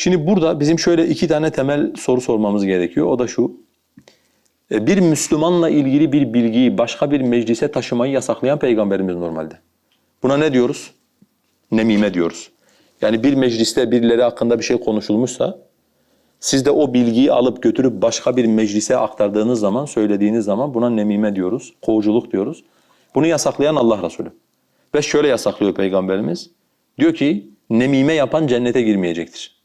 Şimdi burada bizim şöyle iki tane temel soru sormamız gerekiyor. O da şu. E, Bir Müslümanla ilgili bir bilgiyi başka bir meclise taşımayı yasaklayan peygamberimiz normalde. Buna ne diyoruz? Nemime diyoruz. Yani bir mecliste birileri hakkında bir şey konuşulmuşsa siz de o bilgiyi alıp götürüp başka bir meclise aktardığınız zaman, söylediğiniz zaman buna nemime diyoruz, kovuculuk diyoruz. Bunu yasaklayan Allah Resulü. Ve şöyle yasaklıyor Peygamberimiz. Diyor ki nemime yapan cennete girmeyecektir.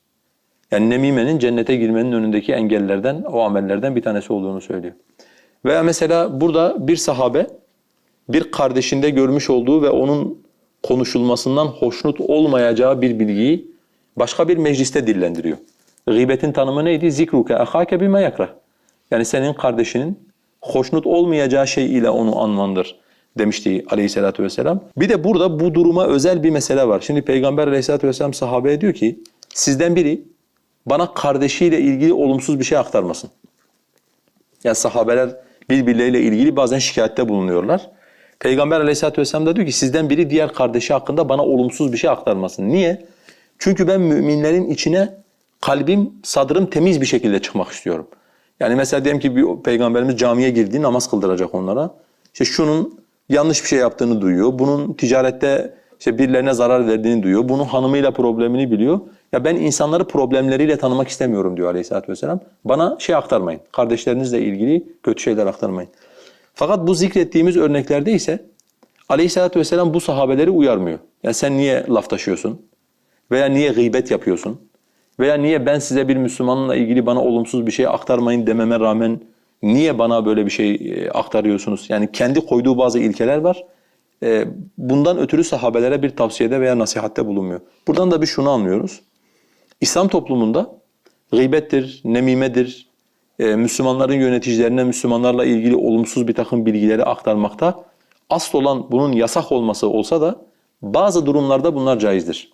Yani nemimenin cennete girmenin önündeki engellerden, o amellerden bir tanesi olduğunu söylüyor. Veya mesela burada bir sahabe bir kardeşinde görmüş olduğu ve onun konuşulmasından hoşnut olmayacağı bir bilgiyi başka bir mecliste dillendiriyor. Gıybetin tanımı neydi? Zikruke ahake bima yakrah. Yani senin kardeşinin hoşnut olmayacağı şey ile onu anmandır demişti aleyhissalatü vesselam. Bir de burada bu duruma özel bir mesele var. Şimdi Peygamber aleyhissalatü vesselam sahabeye diyor ki sizden biri bana kardeşiyle ilgili olumsuz bir şey aktarmasın. Yani sahabeler birbirleriyle ilgili bazen şikayette bulunuyorlar. Peygamber aleyhissalatü vesselam da diyor ki sizden biri diğer kardeşi hakkında bana olumsuz bir şey aktarmasın. Niye? Çünkü ben müminlerin içine kalbim, sadrım temiz bir şekilde çıkmak istiyorum. Yani mesela diyelim ki bir peygamberimiz camiye girdi, namaz kıldıracak onlara. İşte şunun yanlış bir şey yaptığını duyuyor. Bunun ticarette işte birilerine zarar verdiğini duyuyor. Bunun hanımıyla problemini biliyor. Ya ben insanları problemleriyle tanımak istemiyorum diyor Aleyhisselatü vesselam. Bana şey aktarmayın. Kardeşlerinizle ilgili kötü şeyler aktarmayın. Fakat bu zikrettiğimiz örneklerde ise Aleyhisselatü vesselam bu sahabeleri uyarmıyor. Ya sen niye laf taşıyorsun? Veya niye gıybet yapıyorsun? Veya niye ben size bir Müslümanla ilgili bana olumsuz bir şey aktarmayın dememe rağmen niye bana böyle bir şey e, aktarıyorsunuz? Yani kendi koyduğu bazı ilkeler var. E, Bundan ötürü sahabelere bir tavsiyede veya nasihatte bulunmuyor. Buradan da bir şunu anlıyoruz. İslam toplumunda gıybettir, nemimedir, e, Müslümanların yöneticilerine Müslümanlarla ilgili olumsuz bir takım bilgileri aktarmakta asıl olan bunun yasak olması olsa da bazı durumlarda bunlar caizdir.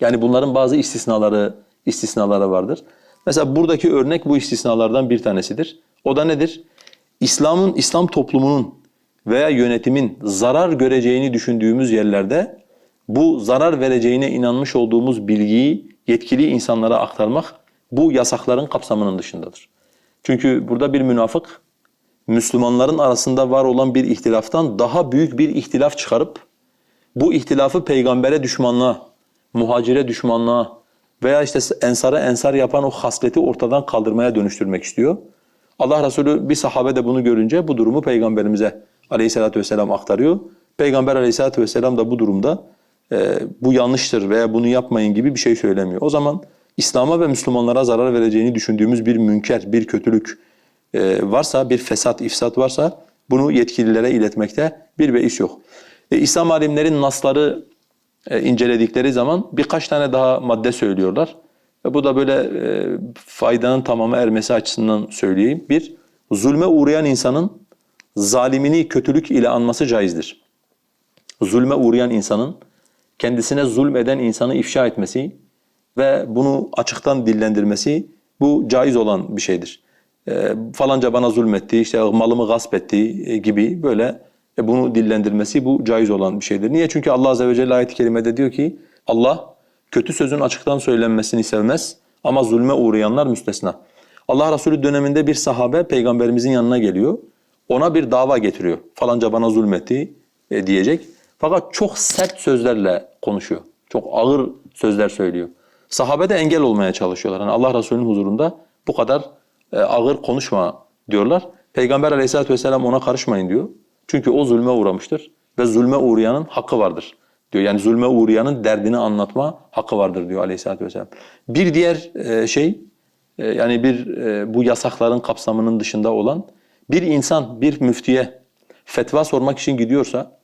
Yani bunların bazı istisnaları, istisnaları vardır. Mesela buradaki örnek bu istisnalardan bir tanesidir. O da nedir? İslam'ın, İslam toplumunun veya yönetimin zarar göreceğini düşündüğümüz yerlerde bu zarar vereceğine inanmış olduğumuz bilgiyi yetkili insanlara aktarmak bu yasakların kapsamının dışındadır. Çünkü burada bir münafık Müslümanların arasında var olan bir ihtilaftan daha büyük bir ihtilaf çıkarıp bu ihtilafı peygambere düşmanlığa, muhacire düşmanlığa veya işte ensara ensar yapan o hasleti ortadan kaldırmaya dönüştürmek istiyor. Allah Resulü bir sahabe de bunu görünce bu durumu peygamberimize aleyhissalatü vesselam aktarıyor. Peygamber aleyhissalatü vesselam da bu durumda e, bu yanlıştır veya bunu yapmayın gibi bir şey söylemiyor. O zaman İslam'a ve Müslümanlara zarar vereceğini düşündüğümüz bir münker, bir kötülük e, varsa, bir fesat, ifsat varsa bunu yetkililere iletmekte bir beis yok. E, İslam alimlerin nasları e, inceledikleri zaman birkaç tane daha madde söylüyorlar. Ve bu da böyle e, faydanın tamamı ermesi açısından söyleyeyim. Bir, zulme uğrayan insanın zalimini kötülük ile anması caizdir. Zulme uğrayan insanın kendisine zulmeden insanı ifşa etmesi ve bunu açıktan dillendirmesi bu caiz olan bir şeydir. E, falanca bana zulmetti, işte malımı gasp etti e, gibi böyle e, bunu dillendirmesi bu caiz olan bir şeydir. Niye? Çünkü Allah azze ve celle ayet-i kerimede diyor ki Allah kötü sözün açıktan söylenmesini sevmez ama zulme uğrayanlar müstesna. Allah Resulü döneminde bir sahabe peygamberimizin yanına geliyor. Ona bir dava getiriyor. Falanca bana zulmetti e, diyecek. Fakat çok sert sözlerle konuşuyor. Çok ağır sözler söylüyor. Sahabe de engel olmaya çalışıyorlar. Yani Allah Resulü'nün huzurunda bu kadar e, ağır konuşma diyorlar. Peygamber aleyhissalatü vesselam ona karışmayın diyor. Çünkü o zulme uğramıştır ve zulme uğrayanın hakkı vardır diyor. Yani zulme uğrayanın derdini anlatma hakkı vardır diyor aleyhissalatü vesselam. Bir diğer e, şey e, yani bir e, bu yasakların kapsamının dışında olan bir insan bir müftiye fetva sormak için gidiyorsa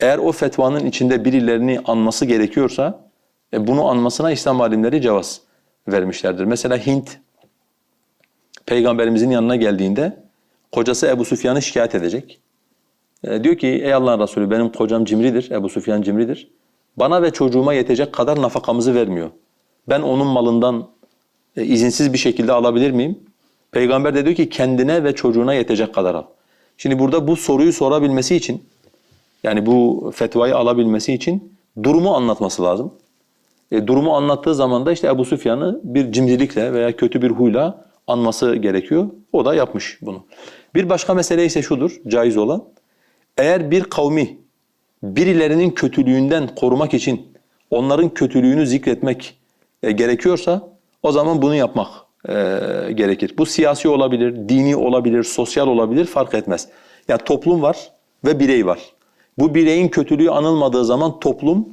eğer o fetvanın içinde birilerini anması gerekiyorsa e, bunu anmasına İslam alimleri cevaz vermişlerdir. Mesela Hint peygamberimizin yanına geldiğinde kocası Ebu Süfyan'ı şikayet edecek. E, diyor ki ey Allah'ın Resulü benim kocam cimridir, Ebu Süfyan cimridir. Bana ve çocuğuma yetecek kadar nafakamızı vermiyor. Ben onun malından e, izinsiz bir şekilde alabilir miyim? Peygamber de diyor ki kendine ve çocuğuna yetecek kadar al. Şimdi burada bu soruyu sorabilmesi için yani bu fetvayı alabilmesi için durumu anlatması lazım. E, durumu anlattığı zaman da işte Ebu Süfyan'ı bir cimrilikle veya kötü bir huyla anması gerekiyor. O da yapmış bunu. Bir başka mesele ise şudur, caiz olan. Eğer bir kavmi birilerinin kötülüğünden korumak için onların kötülüğünü zikretmek e, gerekiyorsa o zaman bunu yapmak e, gerekir. Bu siyasi olabilir, dini olabilir, sosyal olabilir fark etmez. Yani toplum var ve birey var. Bu bireyin kötülüğü anılmadığı zaman toplum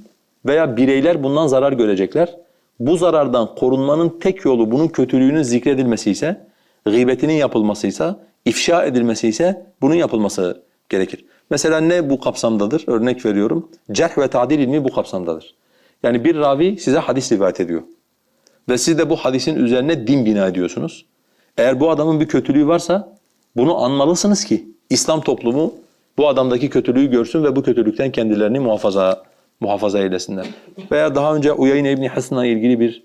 veya bireyler bundan zarar görecekler. Bu zarardan korunmanın tek yolu bunun kötülüğünün zikredilmesi ise, gıybetinin yapılmasıysa, ifşa edilmesi ise bunun yapılması gerekir. Mesela ne bu kapsamdadır? Örnek veriyorum. Cerh ve tadil ilmi bu kapsamdadır. Yani bir ravi size hadis rivayet ediyor. Ve siz de bu hadisin üzerine din bina ediyorsunuz. Eğer bu adamın bir kötülüğü varsa bunu anmalısınız ki İslam toplumu bu adamdaki kötülüğü görsün ve bu kötülükten kendilerini muhafaza muhafaza eylesinler. Veya daha önce Uyeyne İbni Hasan'la ilgili bir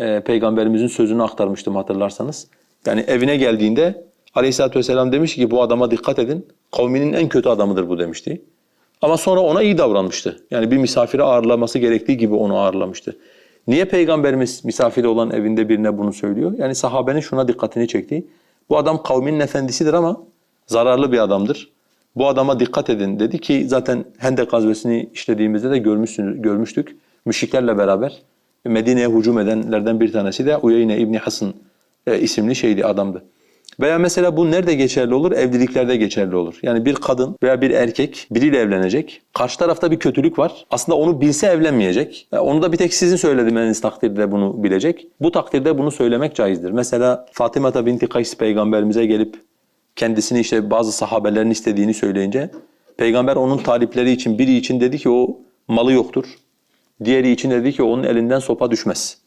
e, peygamberimizin sözünü aktarmıştım hatırlarsanız. Yani evine geldiğinde Aleyhisselatü Vesselam demiş ki bu adama dikkat edin. Kavminin en kötü adamıdır bu demişti. Ama sonra ona iyi davranmıştı. Yani bir misafiri ağırlaması gerektiği gibi onu ağırlamıştı. Niye Peygamberimiz misafiri olan evinde birine bunu söylüyor? Yani sahabenin şuna dikkatini çekti. Bu adam kavminin efendisidir ama zararlı bir adamdır. Bu adama dikkat edin dedi ki zaten Hendek gazvesini işlediğimizde de görmüşsünüz, görmüştük. Müşriklerle beraber Medine'ye hücum edenlerden bir tanesi de Uyeyne İbni Hasan e, isimli şeydi adamdı. Veya mesela bu nerede geçerli olur? Evliliklerde geçerli olur. Yani bir kadın veya bir erkek biriyle evlenecek. Karşı tarafta bir kötülük var. Aslında onu bilse evlenmeyecek. E, Onu da bir tek sizin söylediğiniz takdirde bunu bilecek. Bu takdirde bunu söylemek caizdir. Mesela Fatıma binti Kays peygamberimize gelip kendisini işte bazı sahabelerin istediğini söyleyince peygamber onun talipleri için biri için dedi ki o malı yoktur. Diğeri için dedi ki onun elinden sopa düşmez.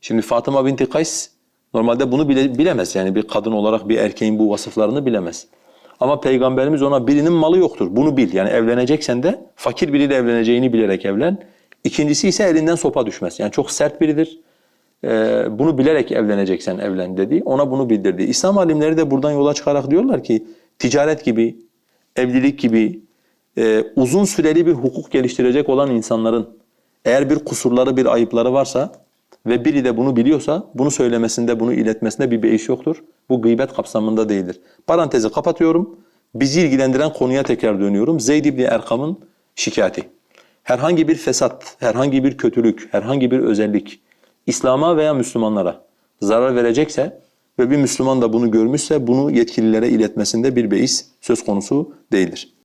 Şimdi Fatıma binti Kays normalde bunu bile, bilemez yani bir kadın olarak bir erkeğin bu vasıflarını bilemez. Ama peygamberimiz ona birinin malı yoktur. Bunu bil. Yani evleneceksen de fakir biriyle evleneceğini bilerek evlen. İkincisi ise elinden sopa düşmez. Yani çok sert biridir. Ee, bunu bilerek evleneceksen evlen dedi. Ona bunu bildirdi. İslam alimleri de buradan yola çıkarak diyorlar ki ticaret gibi, evlilik gibi e, uzun süreli bir hukuk geliştirecek olan insanların eğer bir kusurları, bir ayıpları varsa ve biri de bunu biliyorsa bunu söylemesinde, bunu iletmesinde bir beis yoktur. Bu gıybet kapsamında değildir. Parantezi kapatıyorum. Bizi ilgilendiren konuya tekrar dönüyorum. Zeyd İbni Erkam'ın şikayeti. Herhangi bir fesat, herhangi bir kötülük, herhangi bir özellik İslam'a veya Müslümanlara zarar verecekse ve bir Müslüman da bunu görmüşse bunu yetkililere iletmesinde bir beis söz konusu değildir.